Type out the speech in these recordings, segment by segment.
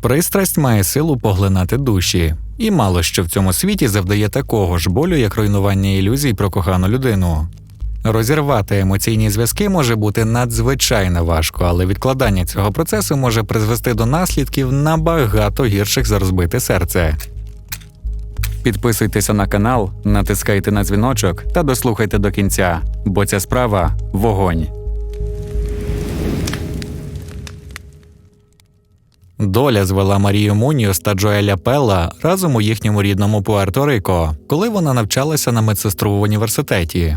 Пристрасть має силу поглинати душі, і мало що в цьому світі завдає такого ж болю, як руйнування ілюзій про кохану людину. Розірвати емоційні зв'язки може бути надзвичайно важко, але відкладання цього процесу може призвести до наслідків набагато гірших за розбите серце. Підписуйтеся на канал, натискайте на дзвіночок та дослухайте до кінця, бо ця справа вогонь. Доля звела Марію Муніос та Джоеля Пелла разом у їхньому рідному Пуерто-Рико, коли вона навчалася на медсестру в університеті.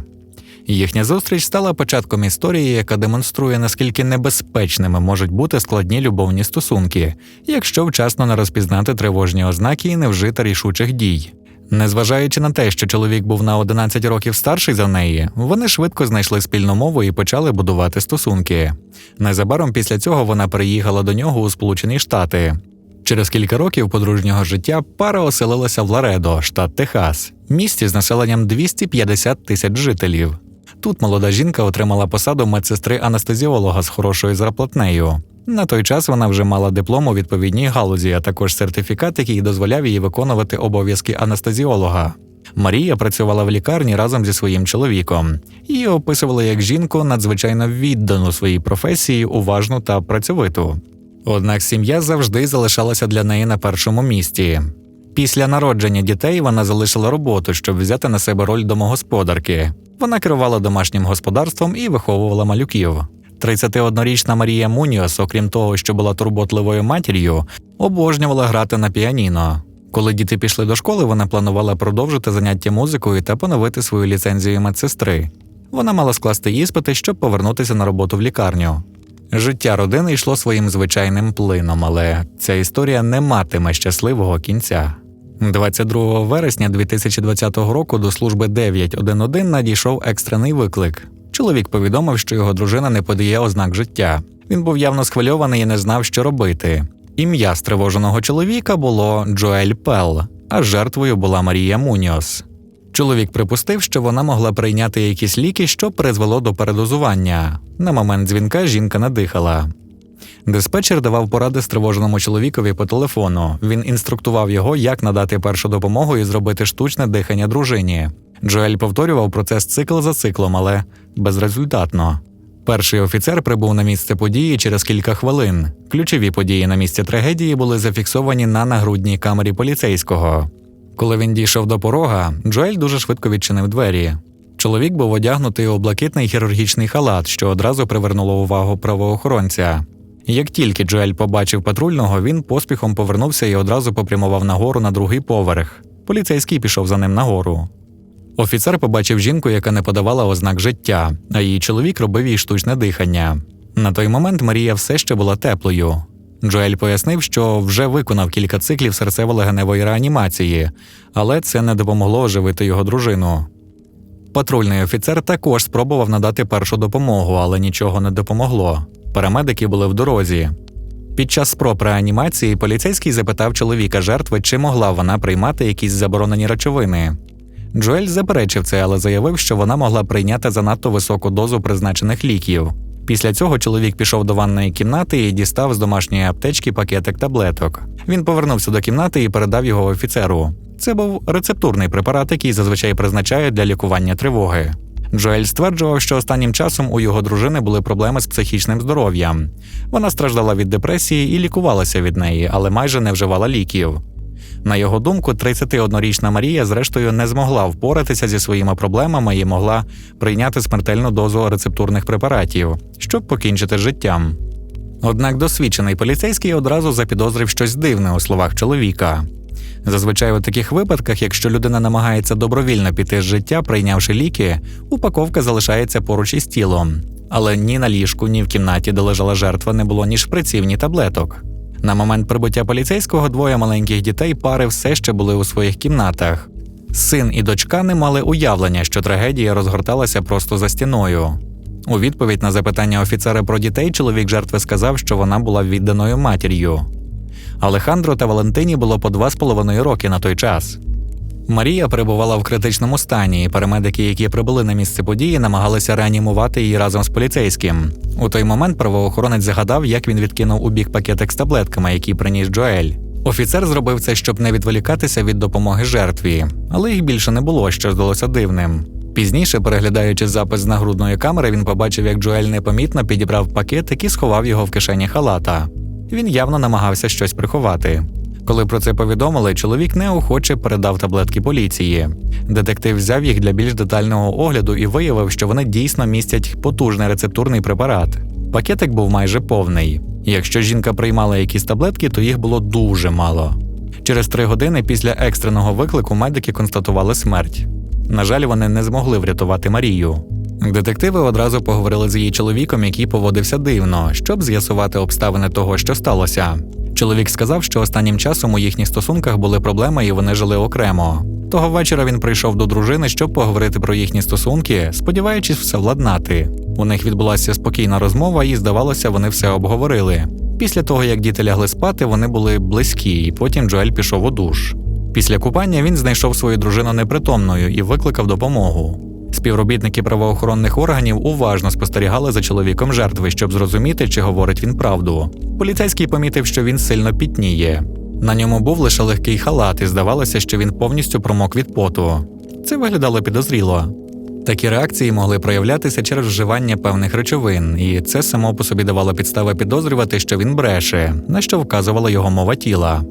Їхня зустріч стала початком історії, яка демонструє, наскільки небезпечними можуть бути складні любовні стосунки, якщо вчасно не розпізнати тривожні ознаки і не вжити рішучих дій. Незважаючи на те, що чоловік був на 11 років старший за неї, вони швидко знайшли спільну мову і почали будувати стосунки. Незабаром після цього вона переїхала до нього у Сполучені Штати. Через кілька років подружнього життя пара оселилася в Ларедо, штат Техас, місті з населенням 250 тисяч жителів. Тут молода жінка отримала посаду медсестри анестезіолога з хорошою зарплатнею. На той час вона вже мала диплом у відповідній галузі, а також сертифікат, який дозволяв їй виконувати обов'язки анестезіолога. Марія працювала в лікарні разом зі своїм чоловіком. Її описували як жінку надзвичайно віддану своїй професії, уважну та працьовиту. Однак сім'я завжди залишалася для неї на першому місці. Після народження дітей вона залишила роботу, щоб взяти на себе роль домогосподарки. Вона керувала домашнім господарством і виховувала малюків. 31-річна Марія Муніос, окрім того, що була турботливою матір'ю, обожнювала грати на піаніно. Коли діти пішли до школи, вона планувала продовжити заняття музикою та поновити свою ліцензію медсестри. Вона мала скласти іспити, щоб повернутися на роботу в лікарню. Життя родини йшло своїм звичайним плином, але ця історія не матиме щасливого кінця. 22 вересня 2020 року до служби 911 надійшов екстрений виклик. Чоловік повідомив, що його дружина не подає ознак життя. Він був явно схвильований і не знав, що робити. Ім'я стривоженого чоловіка було Джоель Пел, а жертвою була Марія Муніос. Чоловік припустив, що вона могла прийняти якісь ліки, що призвело до передозування. На момент дзвінка жінка не дихала. Диспетчер давав поради стривоженому чоловікові по телефону. Він інструктував його, як надати першу допомогу і зробити штучне дихання дружині. Джоель повторював процес цикл за циклом, але безрезультатно. Перший офіцер прибув на місце події через кілька хвилин. Ключові події на місці трагедії були зафіксовані на нагрудній камері поліцейського. Коли він дійшов до порога, Джоель дуже швидко відчинив двері. Чоловік був одягнутий у блакитний хірургічний халат, що одразу привернуло увагу правоохоронця. Як тільки Джоель побачив патрульного, він поспіхом повернувся і одразу попрямував нагору на другий поверх. Поліцейський пішов за ним нагору. Офіцер побачив жінку, яка не подавала ознак життя, а її чоловік робив їй штучне дихання. На той момент Марія все ще була теплою. Джоель пояснив, що вже виконав кілька циклів серцево-легеневої реанімації, але це не допомогло оживити його дружину. Патрульний офіцер також спробував надати першу допомогу, але нічого не допомогло. Парамедики були в дорозі. Під час спроб реанімації поліцейський запитав чоловіка жертви, чи могла вона приймати якісь заборонені речовини. Джоель заперечив це, але заявив, що вона могла прийняти занадто високу дозу призначених ліків. Після цього чоловік пішов до ванної кімнати і дістав з домашньої аптечки пакетик таблеток. Він повернувся до кімнати і передав його офіцеру. Це був рецептурний препарат, який зазвичай призначають для лікування тривоги. Джоель стверджував, що останнім часом у його дружини були проблеми з психічним здоров'ям. Вона страждала від депресії і лікувалася від неї, але майже не вживала ліків. На його думку, 31-річна Марія, зрештою, не змогла впоратися зі своїми проблемами і могла прийняти смертельну дозу рецептурних препаратів, щоб покінчити життям. Однак досвідчений поліцейський одразу запідозрив щось дивне у словах чоловіка. Зазвичай у таких випадках, якщо людина намагається добровільно піти з життя, прийнявши ліки, упаковка залишається поруч із тілом. Але ні на ліжку, ні в кімнаті, де лежала жертва, не було ні шприців, ні таблеток. На момент прибуття поліцейського двоє маленьких дітей пари все ще були у своїх кімнатах. Син і дочка не мали уявлення, що трагедія розгорталася просто за стіною. У відповідь на запитання офіцера про дітей чоловік жертви сказав, що вона була відданою матір'ю. Алехандро та Валентині було по два з половиною роки на той час. Марія перебувала в критичному стані, і парамедики, які прибули на місце події, намагалися реанімувати її разом з поліцейським. У той момент правоохоронець загадав, як він відкинув у бік пакетик з таблетками, які приніс Джоель. Офіцер зробив це, щоб не відволікатися від допомоги жертві, але їх більше не було, що здалося дивним. Пізніше, переглядаючи запис з нагрудної камери, він побачив, як Джоель непомітно підібрав пакетик і сховав його в кишені халата. Він явно намагався щось приховати. Коли про це повідомили, чоловік неохоче передав таблетки поліції. Детектив взяв їх для більш детального огляду і виявив, що вони дійсно містять потужний рецептурний препарат. Пакетик був майже повний. Якщо жінка приймала якісь таблетки, то їх було дуже мало. Через три години після екстреного виклику медики констатували смерть. На жаль, вони не змогли врятувати Марію. Детективи одразу поговорили з її чоловіком, який поводився дивно, щоб з'ясувати обставини того, що сталося. Чоловік сказав, що останнім часом у їхніх стосунках були проблеми і вони жили окремо. Того вечора він прийшов до дружини, щоб поговорити про їхні стосунки, сподіваючись все владнати. У них відбулася спокійна розмова, і здавалося, вони все обговорили. Після того, як діти лягли спати, вони були близькі, і потім Джоель пішов у душ. Після купання він знайшов свою дружину непритомною і викликав допомогу. Співробітники правоохоронних органів уважно спостерігали за чоловіком жертви, щоб зрозуміти, чи говорить він правду. Поліцейський помітив, що він сильно пітніє. На ньому був лише легкий халат, і здавалося, що він повністю промок від поту. Це виглядало підозріло. Такі реакції могли проявлятися через вживання певних речовин, і це само по собі давало підстави підозрювати, що він бреше, на що вказувала його мова тіла.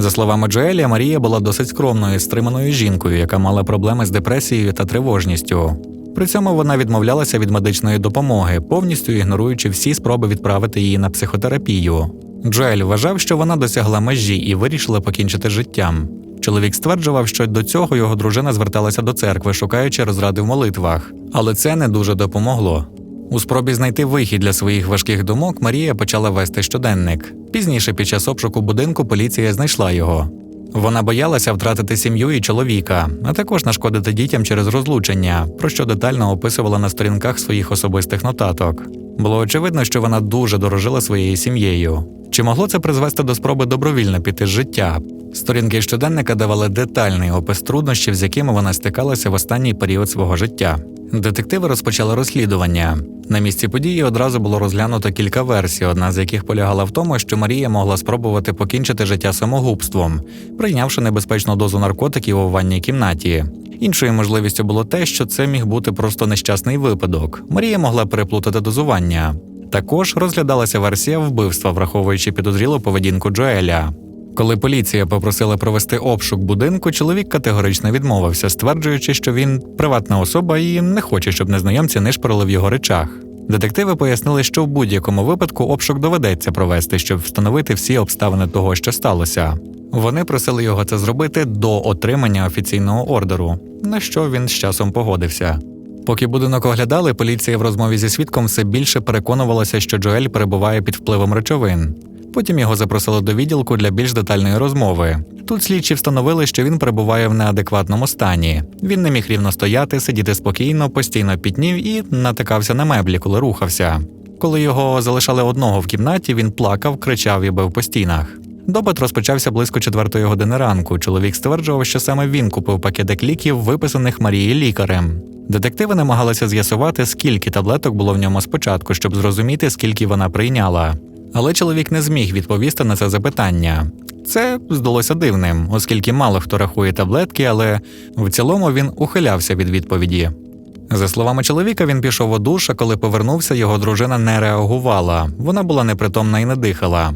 За словами Джоеля, Марія була досить скромною, стриманою жінкою, яка мала проблеми з депресією та тривожністю. При цьому вона відмовлялася від медичної допомоги, повністю ігноруючи всі спроби відправити її на психотерапію. Джоель вважав, що вона досягла межі і вирішила покінчити життям. Чоловік стверджував, що до цього його дружина зверталася до церкви, шукаючи розради в молитвах, але це не дуже допомогло. У спробі знайти вихід для своїх важких думок Марія почала вести щоденник. Пізніше, під час обшуку будинку, поліція знайшла його. Вона боялася втратити сім'ю і чоловіка, а також нашкодити дітям через розлучення, про що детально описувала на сторінках своїх особистих нотаток. Було очевидно, що вона дуже дорожила своєю сім'єю. Чи могло це призвести до спроби добровільно піти з життя? Сторінки щоденника давали детальний опис труднощів, з якими вона стикалася в останній період свого життя. Детективи розпочали розслідування. На місці події одразу було розглянуто кілька версій, одна з яких полягала в тому, що Марія могла спробувати покінчити життя самогубством, прийнявши небезпечну дозу наркотиків у ванній кімнаті. Іншою можливістю було те, що це міг бути просто нещасний випадок. Марія могла переплутати дозування. Також розглядалася версія вбивства, враховуючи підозрілу поведінку Джоеля. Коли поліція попросила провести обшук будинку, чоловік категорично відмовився, стверджуючи, що він приватна особа і не хоче, щоб незнайомці нишпорили в його речах. Детективи пояснили, що в будь-якому випадку обшук доведеться провести, щоб встановити всі обставини того, що сталося. Вони просили його це зробити до отримання офіційного ордеру, на що він з часом погодився. Поки будинок оглядали, поліція в розмові зі свідком все більше переконувалася, що Джоель перебуває під впливом речовин. Потім його запросили до відділку для більш детальної розмови. Тут слідчі встановили, що він перебуває в неадекватному стані. Він не міг рівно стояти, сидіти спокійно, постійно пітнів і натикався на меблі, коли рухався. Коли його залишали одного в кімнаті, він плакав, кричав і бив по стінах. Допит розпочався близько четвертої години ранку. Чоловік стверджував, що саме він купив пакетик ліків, виписаних Марії лікарем. Детективи намагалися з'ясувати, скільки таблеток було в ньому спочатку, щоб зрозуміти, скільки вона прийняла. Але чоловік не зміг відповісти на це запитання. Це здалося дивним, оскільки мало хто рахує таблетки, але в цілому він ухилявся від відповіді. За словами чоловіка, він пішов у душ, а коли повернувся, його дружина не реагувала. Вона була непритомна і не дихала.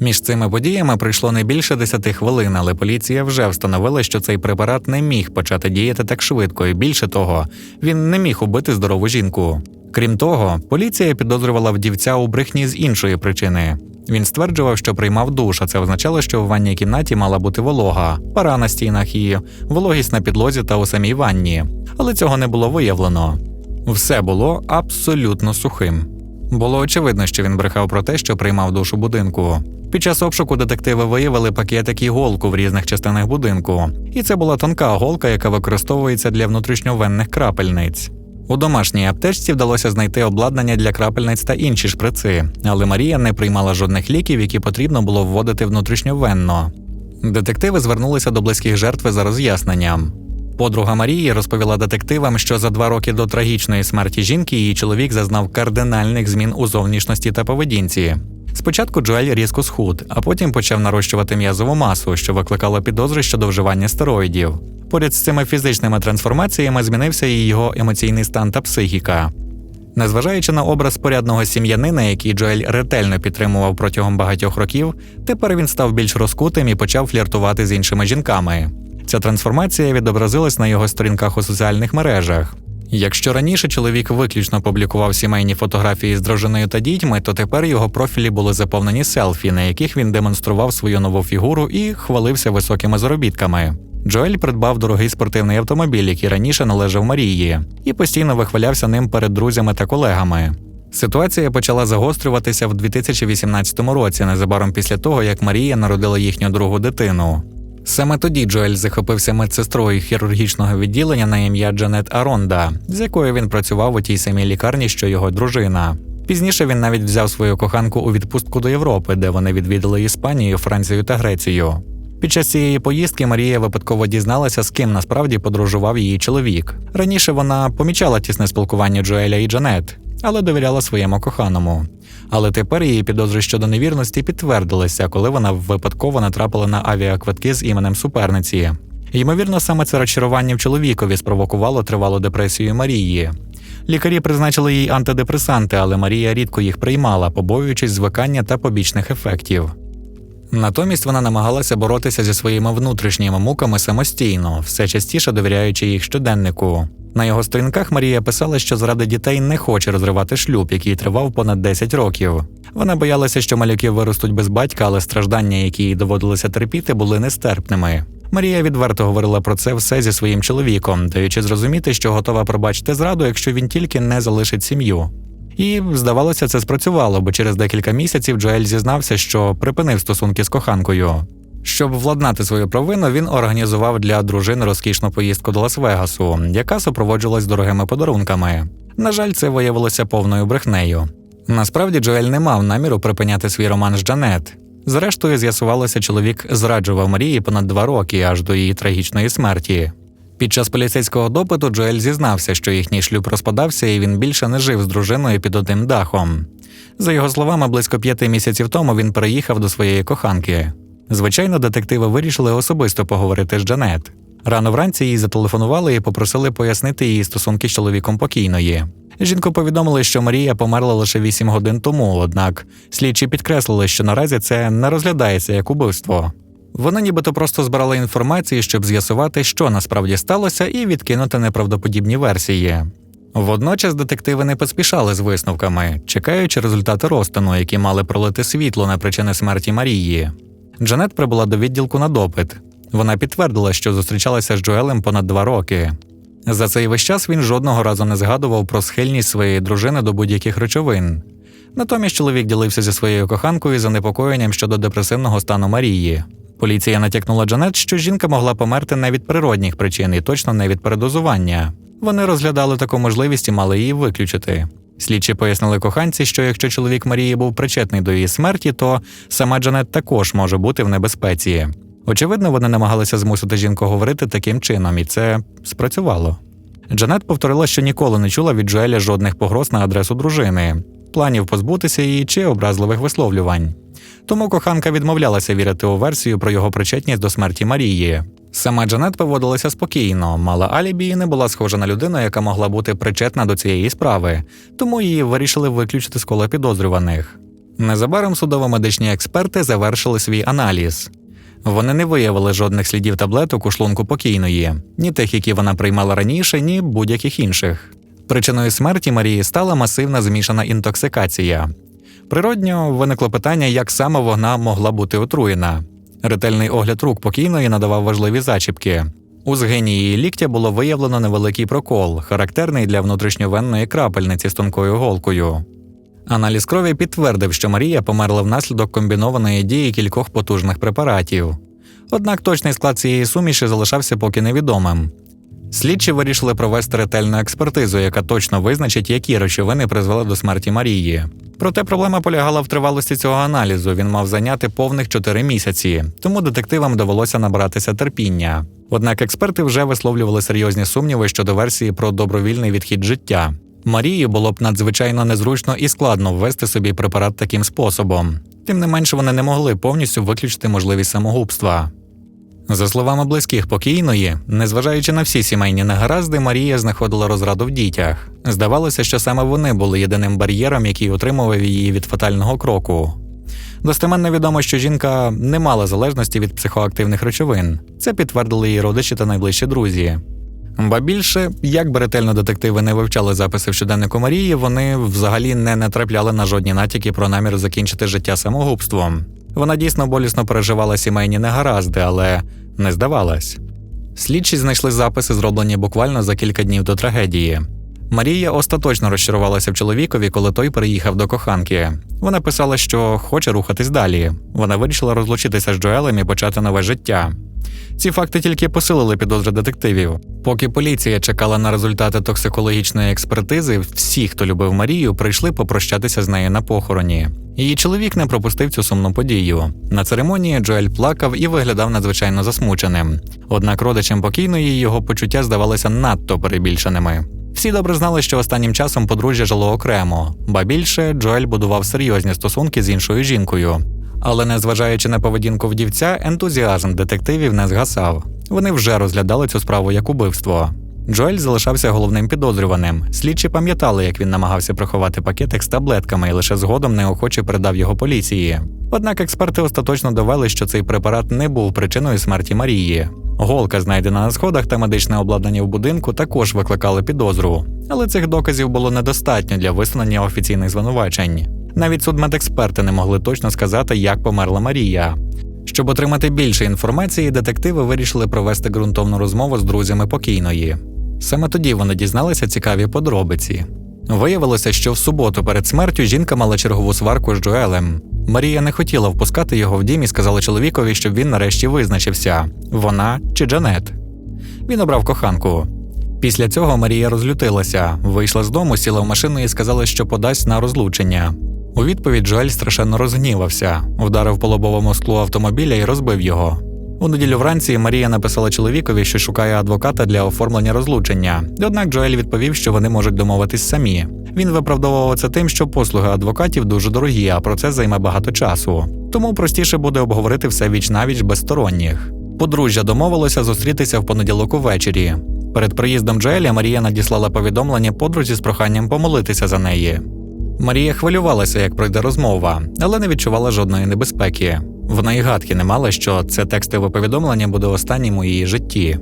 Між цими подіями пройшло не більше 10 хвилин, але поліція вже встановила, що цей препарат не міг почати діяти так швидко, і більше того, він не міг убити здорову жінку. Крім того, поліція підозрювала вдівця у брехні з іншої причини. Він стверджував, що приймав душ, а це означало, що в ванній кімнаті мала бути волога, пара на стінах і вологість на підлозі та у самій ванні. Але цього не було виявлено. Все було абсолютно сухим. Було очевидно, що він брехав про те, що приймав душ у будинку. Під час обшуку детективи виявили пакетик і голку в різних частинах будинку, і це була тонка голка, яка використовується для внутрішньовенних крапельниць. У домашній аптечці вдалося знайти обладнання для крапельниць та інші шприци, але Марія не приймала жодних ліків, які потрібно було вводити внутрішньовенно. Детективи звернулися до близьких жертви за роз'ясненням. Подруга Марії розповіла детективам, що за два роки до трагічної смерті жінки її чоловік зазнав кардинальних змін у зовнішності та поведінці. Спочатку Джоель різко схуд, а потім почав нарощувати м'язову масу, що викликало підозри щодо вживання стероїдів. Поряд з цими фізичними трансформаціями змінився і його емоційний стан та психіка. Незважаючи на образ порядного сім'янина, який Джоель ретельно підтримував протягом багатьох років, тепер він став більш розкутим і почав фліртувати з іншими жінками. Ця трансформація відобразилась на його сторінках у соціальних мережах. Якщо раніше чоловік виключно публікував сімейні фотографії з дружиною та дітьми, то тепер його профілі були заповнені селфі, на яких він демонстрував свою нову фігуру і хвалився високими заробітками. Джоель придбав дорогий спортивний автомобіль, який раніше належав Марії, і постійно вихвалявся ним перед друзями та колегами. Ситуація почала загострюватися в 2018 році, незабаром після того, як Марія народила їхню другу дитину. Саме тоді Джоель захопився медсестрою хірургічного відділення на ім'я Джанет Аронда, з якою він працював у тій самій лікарні, що його дружина. Пізніше він навіть взяв свою коханку у відпустку до Європи, де вони відвідали Іспанію, Францію та Грецію. Під час цієї поїздки Марія випадково дізналася, з ким насправді подорожував її чоловік. Раніше вона помічала тісне спілкування Джоеля і Джанет, але довіряла своєму коханому. Але тепер її підозри щодо невірності підтвердилися, коли вона випадково натрапила на авіаквитки з іменем суперниці. Ймовірно, саме це розчарування в чоловікові спровокувало тривалу депресію Марії. Лікарі призначили їй антидепресанти, але Марія рідко їх приймала, побоюючись звикання та побічних ефектів. Натомість вона намагалася боротися зі своїми внутрішніми муками самостійно, все частіше довіряючи їх щоденнику. На його сторінках Марія писала, що заради дітей не хоче розривати шлюб, який тривав понад 10 років. Вона боялася, що малюки виростуть без батька, але страждання, які їй доводилося терпіти, були нестерпними. Марія відверто говорила про це все зі своїм чоловіком, даючи зрозуміти, що готова пробачити зраду, якщо він тільки не залишить сім'ю. І, здавалося, це спрацювало, бо через декілька місяців Джоель зізнався, що припинив стосунки з коханкою. Щоб владнати свою провину, він організував для дружини розкішну поїздку до Лас-Вегасу, яка супроводжувалась дорогими подарунками. На жаль, це виявилося повною брехнею. Насправді Джоель не мав наміру припиняти свій роман з Джанет. Зрештою, з'ясувалося, чоловік зраджував Марії понад два роки аж до її трагічної смерті. Під час поліцейського допиту Джоель зізнався, що їхній шлюб розпадався, і він більше не жив з дружиною під одним дахом. За його словами, близько п'яти місяців тому він переїхав до своєї коханки. Звичайно, детективи вирішили особисто поговорити з Джанет. Рано вранці їй зателефонували і попросили пояснити її стосунки з чоловіком покійної. Жінку повідомили, що Марія померла лише 8 годин тому, однак слідчі підкреслили, що наразі це не розглядається як убивство. Вона нібито просто збирала інформацію, щоб з'ясувати, що насправді сталося, і відкинути неправдоподібні версії. Водночас детективи не поспішали з висновками, чекаючи результати розтину, які мали пролити світло на причини смерті Марії. Джанет прибула до відділку на допит. Вона підтвердила, що зустрічалася з Джоелем понад два роки. За цей весь час він жодного разу не згадував про схильність своєї дружини до будь-яких речовин. Натомість чоловік ділився зі своєю коханкою занепокоєнням щодо депресивного стану Марії. Поліція натякнула Джанет, що жінка могла померти не від природних причин і точно не від передозування. Вони розглядали таку можливість і мали її виключити. Слідчі пояснили коханці, що якщо чоловік Марії був причетний до її смерті, то сама Джанет також може бути в небезпеці. Очевидно, вони намагалися змусити жінку говорити таким чином, і це спрацювало. Джанет повторила, що ніколи не чула від Джоеля жодних погроз на адресу дружини, планів позбутися її чи образливих висловлювань. Тому коханка відмовлялася вірити у версію про його причетність до смерті Марії. Сама Джанет поводилася спокійно, мала алібі і не була схожа на людину, яка могла бути причетна до цієї справи, тому її вирішили виключити з кола підозрюваних. Незабаром судово-медичні експерти завершили свій аналіз. Вони не виявили жодних слідів таблеток у шлунку покійної, ні тих, які вона приймала раніше, ні будь-яких інших. Причиною смерті Марії стала масивна змішана інтоксикація. Природньо виникло питання, як саме вона могла бути отруєна. Ретельний огляд рук покійної надавав важливі зачіпки. У згині її ліктя було виявлено невеликий прокол, характерний для внутрішньовенної крапельниці з тонкою голкою. Аналіз крові підтвердив, що Марія померла внаслідок комбінованої дії кількох потужних препаратів. Однак точний склад цієї суміші залишався поки невідомим. Слідчі вирішили провести ретельну експертизу, яка точно визначить, які речовини призвели до смерті Марії. Проте проблема полягала в тривалості цього аналізу. Він мав зайняти повних 4 місяці, тому детективам довелося набратися терпіння. Однак експерти вже висловлювали серйозні сумніви щодо версії про добровільний відхід життя. Марії було б надзвичайно незручно і складно ввести собі препарат таким способом. Тим не менше, вони не могли повністю виключити можливість самогубства. За словами близьких покійної, незважаючи на всі сімейні негаразди, Марія знаходила розраду в дітях. Здавалося, що саме вони були єдиним бар'єром, який утримував її від фатального кроку. Достеменно відомо, що жінка не мала залежності від психоактивних речовин. Це підтвердили її родичі та найближчі друзі. Ба більше, як би ретельно детективи не вивчали записи в щоденнику Марії, вони взагалі не натрапляли на жодні натяки про намір закінчити життя самогубством. Вона дійсно болісно переживала сімейні негаразди, але не здавалась. Слідчі знайшли записи, зроблені буквально за кілька днів до трагедії. Марія остаточно розчарувалася в чоловікові, коли той переїхав до коханки. Вона писала, що хоче рухатись далі. Вона вирішила розлучитися з Джоелем і почати нове життя. Ці факти тільки посилили підозри детективів. Поки поліція чекала на результати токсикологічної експертизи, всі, хто любив Марію, прийшли попрощатися з нею на похороні. Її чоловік не пропустив цю сумну подію. На церемонії Джоель плакав і виглядав надзвичайно засмученим. Однак родичам покійної його почуття здавалися надто перебільшеними. Всі добре знали, що останнім часом подружжя жило окремо, ба більше Джоель будував серйозні стосунки з іншою жінкою. Але незважаючи на поведінку вдівця, ентузіазм детективів не згасав. Вони вже розглядали цю справу як убивство. Джоель залишався головним підозрюваним. Слідчі пам'ятали, як він намагався приховати пакетик з таблетками і лише згодом неохоче передав його поліції. Однак експерти остаточно довели, що цей препарат не був причиною смерті Марії. Голка, знайдена на сходах та медичне обладнання в будинку, також викликали підозру, але цих доказів було недостатньо для висунення офіційних звинувачень. Навіть судмедексперти не могли точно сказати, як померла Марія. Щоб отримати більше інформації, детективи вирішили провести ґрунтовну розмову з друзями покійної. Саме тоді вони дізналися цікаві подробиці. Виявилося, що в суботу перед смертю жінка мала чергову сварку з Джоелем. Марія не хотіла впускати його в дім і сказала чоловікові, щоб він нарешті визначився вона чи Джанет. Він обрав коханку. Після цього Марія розлютилася, вийшла з дому, сіла в машину і сказала, що подасть на розлучення. У відповідь Джоель страшенно розгнівався, вдарив по лобовому склу автомобіля і розбив його. У неділю вранці Марія написала чоловікові, що шукає адвоката для оформлення розлучення. Однак Джоель відповів, що вони можуть домовитись самі. Він виправдовував це тим, що послуги адвокатів дуже дорогі, а процес займе багато часу. Тому простіше буде обговорити все віч навіч без сторонніх. Подружжя домовилося зустрітися в понеділок увечері. Перед приїздом Джоеля Марія надіслала повідомлення подрузі з проханням помолитися за неї. Марія хвилювалася, як пройде розмова, але не відчувала жодної небезпеки. Вона й гадки не мала, що це текстове повідомлення буде останнім у її житті.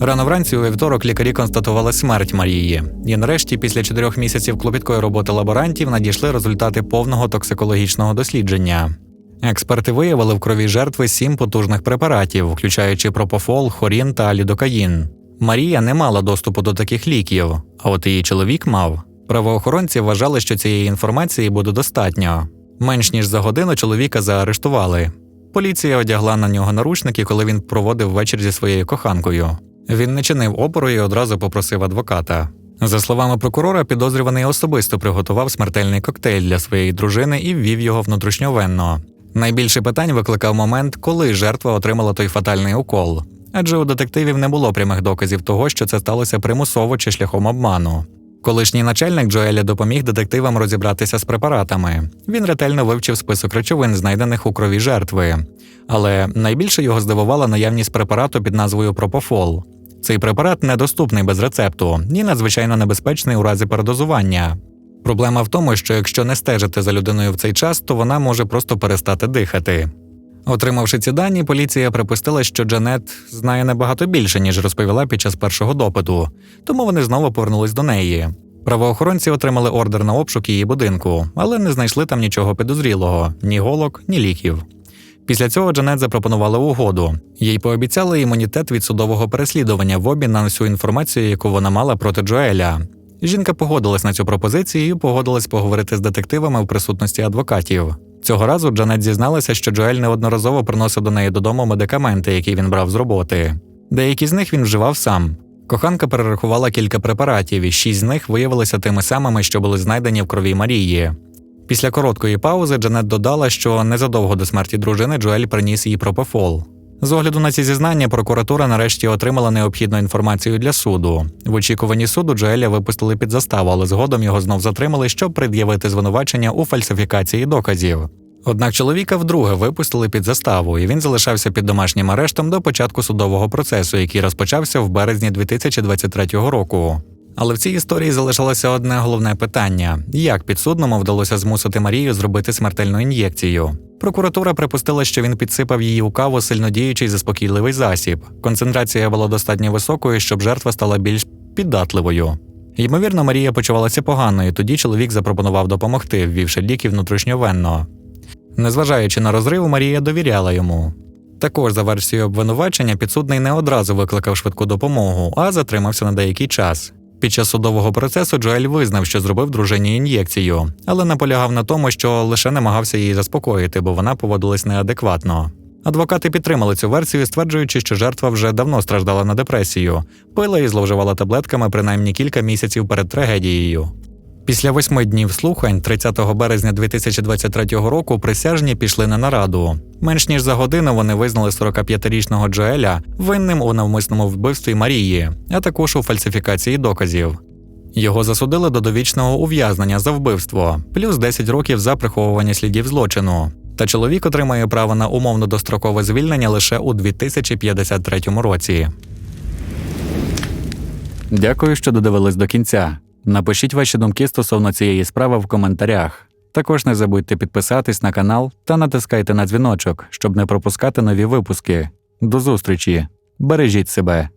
Рано вранці у вівторок лікарі констатували смерть Марії, і нарешті, після чотирьох місяців клопіткої роботи лаборантів, надійшли результати повного токсикологічного дослідження. Експерти виявили в крові жертви сім потужних препаратів, включаючи пропофол, хорін та лідокаїн. Марія не мала доступу до таких ліків, а от її чоловік мав. Правоохоронці вважали, що цієї інформації буде достатньо. Менш ніж за годину чоловіка заарештували. Поліція одягла на нього наручники, коли він проводив вечір зі своєю коханкою. Він не чинив опору і одразу попросив адвоката. За словами прокурора, підозрюваний особисто приготував смертельний коктейль для своєї дружини і ввів його внутрішньовенно. Найбільше питань викликав момент, коли жертва отримала той фатальний укол, адже у детективів не було прямих доказів того, що це сталося примусово чи шляхом обману. Колишній начальник Джоеля допоміг детективам розібратися з препаратами. Він ретельно вивчив список речовин, знайдених у крові жертви. Але найбільше його здивувала наявність препарату під назвою Пропофол. Цей препарат недоступний без рецепту і надзвичайно небезпечний у разі передозування. Проблема в тому, що якщо не стежити за людиною в цей час, то вона може просто перестати дихати. Отримавши ці дані, поліція припустила, що Джанет знає набагато більше, ніж розповіла під час першого допиту, тому вони знову повернулись до неї. Правоохоронці отримали ордер на обшук її будинку, але не знайшли там нічого підозрілого ні голок, ні ліків. Після цього Джанет запропонувала угоду. Їй пообіцяли імунітет від судового переслідування в обмін на всю інформацію, яку вона мала проти Джоеля. Жінка погодилась на цю пропозицію і погодилась поговорити з детективами в присутності адвокатів. Цього разу Джанет зізналася, що Джоель неодноразово приносив до неї додому медикаменти, які він брав з роботи. Деякі з них він вживав сам. Коханка перерахувала кілька препаратів, і шість з них виявилися тими самими, що були знайдені в крові Марії. Після короткої паузи Джанет додала, що незадовго до смерті дружини Джоель приніс їй пропофол. З огляду на ці зізнання, прокуратура нарешті отримала необхідну інформацію для суду. В очікуванні суду Джоеля випустили під заставу, але згодом його знов затримали, щоб пред'явити звинувачення у фальсифікації доказів. Однак чоловіка вдруге випустили під заставу, і він залишався під домашнім арештом до початку судового процесу, який розпочався в березні 2023 року. Але в цій історії залишилося одне головне питання: як підсудному вдалося змусити Марію зробити смертельну ін'єкцію? Прокуратура припустила, що він підсипав її у каву сильнодіючий заспокійливий засіб. Концентрація була достатньо високою, щоб жертва стала більш піддатливою. Ймовірно, Марія почувалася погано, і тоді чоловік запропонував допомогти, ввівши ліки внутрішньовенно. Незважаючи на розрив, Марія довіряла йому. Також, за версією обвинувачення, підсудний не одразу викликав швидку допомогу, а затримався на деякий час. Під час судового процесу Джоель визнав, що зробив дружині ін'єкцію, але наполягав на тому, що лише намагався її заспокоїти, бо вона поводилась неадекватно. Адвокати підтримали цю версію, стверджуючи, що жертва вже давно страждала на депресію, пила і зловживала таблетками принаймні кілька місяців перед трагедією. Після восьми днів слухань, 30 березня 2023 року, присяжні пішли на нараду. Менш ніж за годину вони визнали 45-річного Джоеля винним у навмисному вбивстві Марії, а також у фальсифікації доказів. Його засудили до довічного ув'язнення за вбивство, плюс 10 років за приховування слідів злочину. Та чоловік отримає право на умовно дострокове звільнення лише у 2053 році. Дякую, що додивились до кінця. Напишіть ваші думки стосовно цієї справи в коментарях. Також не забудьте підписатись на канал та натискайте на дзвіночок, щоб не пропускати нові випуски. До зустрічі! Бережіть себе!